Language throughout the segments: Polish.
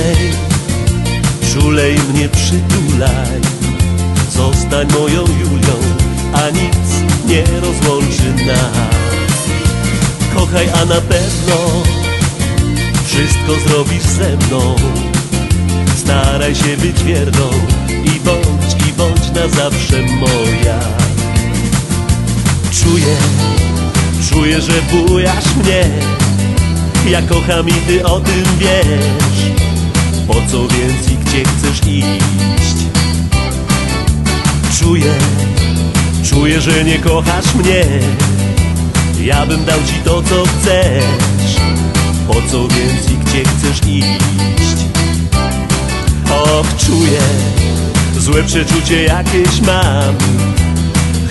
czulej, czulej mnie przytulaj. Zostań moją Julią, a nic nie rozłączy nas. Kochaj, a na pewno wszystko zrobisz ze mną. Staraj się być wierną i bądź, i bądź na zawsze moja. Czuję, czuję, że bujasz mnie. Ja kocham i ty o tym wiesz. Po co więc i gdzie chcesz iść? Czuję, czuję, że nie kochasz mnie. Ja bym dał ci to, co chcesz. Po co więc i gdzie chcesz iść? Och, czuję, złe przeczucie jakieś mam.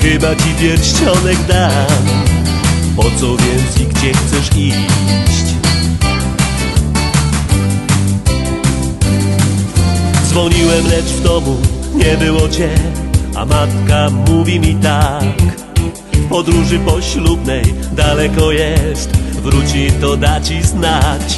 Chyba ci pierścionek dam. Po co więc i gdzie chcesz iść? Dzwoniłem, lecz w domu nie było cię, a matka mówi mi tak. W podróży poślubnej daleko jest, wróci to da ci znać.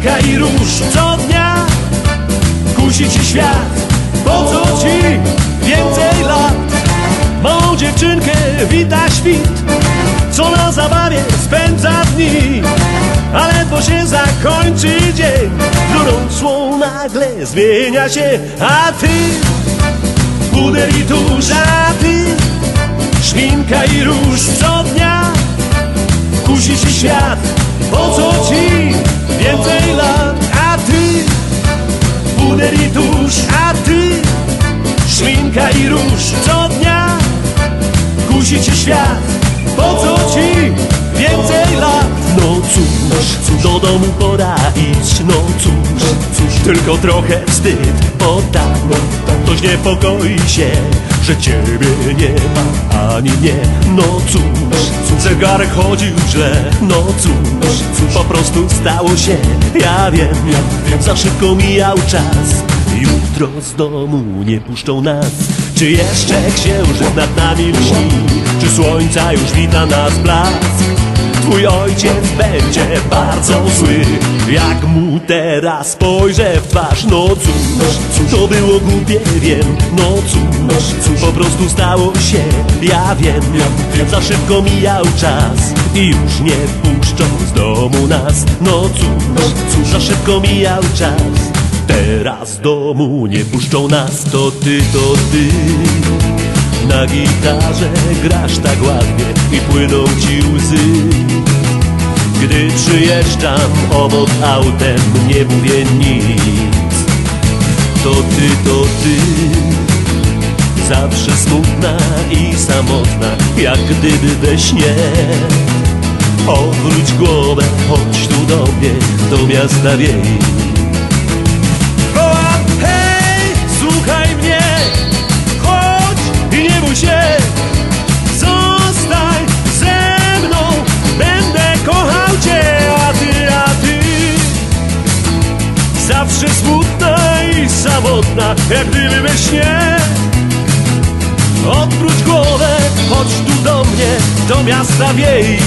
I róż. Co dnia kusi ci świat, po co ci więcej lat? Małą dziewczynkę wita świt, co na zabawie spędza dni, a ledwo się zakończy dzień, którą słą nagle zmienia się, a ty, puder i tusz, a ty, szminka i róż. Co dnia kusi ci świat, po co ci więcej lat, a ty, puder i tusz, a ty, szminka i róż. Co dnia kusi ci świat, po co ci więcej lat? No cóż, do domu pora iść, no cóż, cóż, tylko trochę wstyd, bo tak, ktoś niepokoi się, że ciebie nie ma, ani mnie, no cóż, zegarek chodził źle, no cóż, po prostu stało się, ja wiem, za szybko mijał czas, jutro z domu nie puszczą nas, czy jeszcze księżyc nad nami lśni, czy słońca już wita nas blask? Twój ojciec będzie bardzo zły. Jak mu teraz spojrzę w twarz No cóż, to było głupie, wiem No cóż, po prostu stało się Ja wiem, za szybko mijał czas I już nie puszczą z domu nas No cóż, za szybko mijał czas. Teraz z domu nie puszczą nas To ty, to ty. Na gitarze grasz tak ładnie i płyną ci łzy Gdy przyjeżdżam obok autem nie mówię nic. To ty, to ty. Zawsze smutna i samotna jak gdyby we śnie. Odwróć głowę, chodź tu do mnie, do miasta wiej Jak gdyby we śnie Odwróć głowę, chodź tu do mnie Do miasta wiej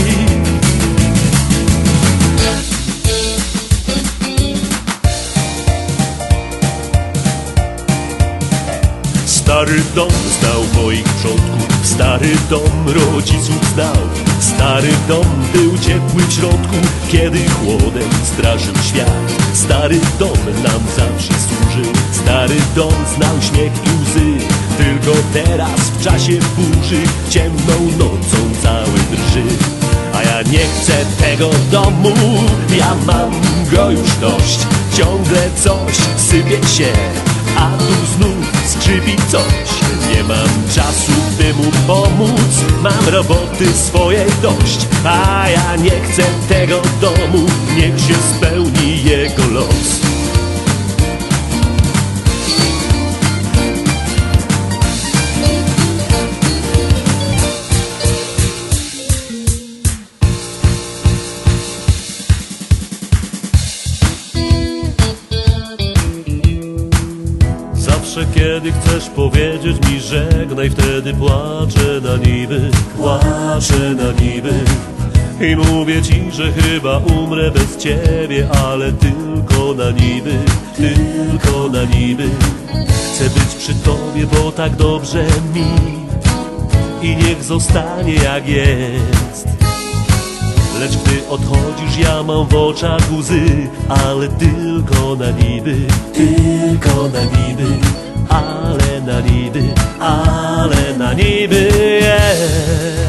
Stary dom znał moich przodków, stary dom rodziców znał. Stary dom był ciepły w środku, kiedy chłodem strażył świat. Stary dom nam zawsze służył, stary dom znał śmiech i łzy. Tylko teraz w czasie burzy, ciemną nocą cały drży. A ja nie chcę tego domu, ja mam go już dość. Ciągle coś sypie się, a tu znów skrzypi coś. Nie mam czasu, by mu pomóc. Mam roboty swojej dość. A ja nie chcę tego domu. Niech się spełni jego los Kiedy chcesz powiedzieć mi żegnaj, wtedy płaczę na niby, płaczę na niby. I mówię ci, że chyba umrę bez ciebie, ale tylko na niby, tylko na niby. Chcę być przy tobie, bo tak dobrze mi i niech zostanie jak jest. Lecz gdy odchodzisz, ja mam w oczach łzy, ale tylko na niby, tylko na niby, ale na niby, ale na niby. Yeah.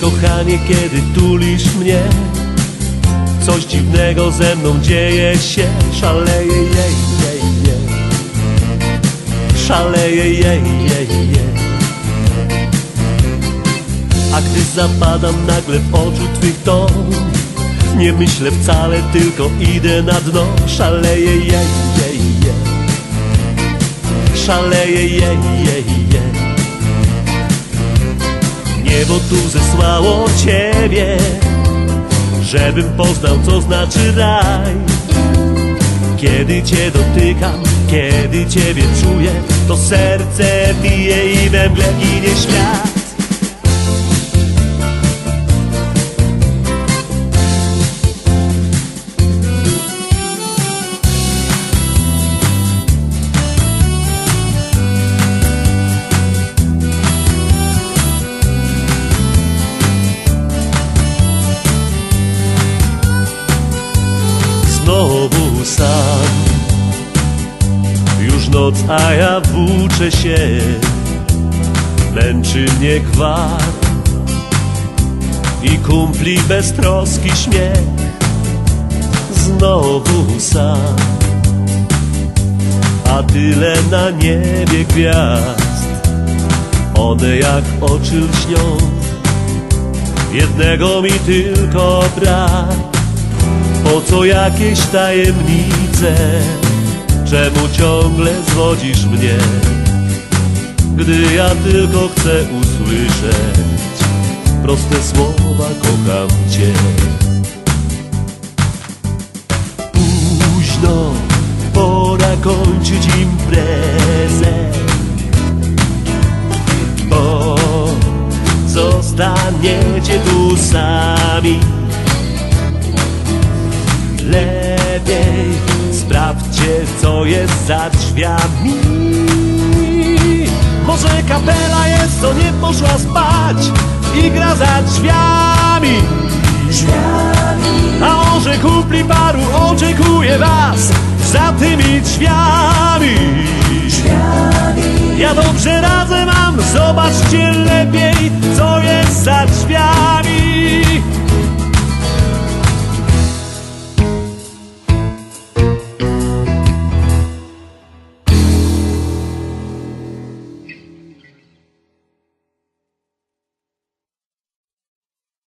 Kochanie, kiedy tulisz mnie, coś dziwnego ze mną dzieje się, szaleje, jej. Szaleje, jej, jej, jej. A gdy zapadam nagle w oczu twych ton, nie myślę wcale, tylko idę na dno, szaleje, jej, jej, jej. Szaleje, jej, jej, jej. Niebo tu zesłało Ciebie Żebym poznał co znaczy raj Kiedy Cię dotykam, kiedy Ciebie czuję To serce bije i we mgle ginie świat Noc, a ja włóczę się. Męczy mnie gwar I kumpli beztroski śmiech. Znowu sam. A tyle na niebie gwiazd. One jak oczy lśnią. Jednego mi tylko brak. Po co jakieś tajemnice? Czemu ciągle zwodzisz mnie? Gdy ja tylko chcę usłyszeć proste słowa, kocham cię. Późno, pora kończyć imprezę, bo zostaniecie tu sami. Co jest za drzwiami. Może kapela jest, co nie poszła spać i gra za drzwiami. A może kupli paru oczekuje was za tymi drzwiami. Ja dobrze radzę mam, zobaczcie lepiej, co jest za drzwiami.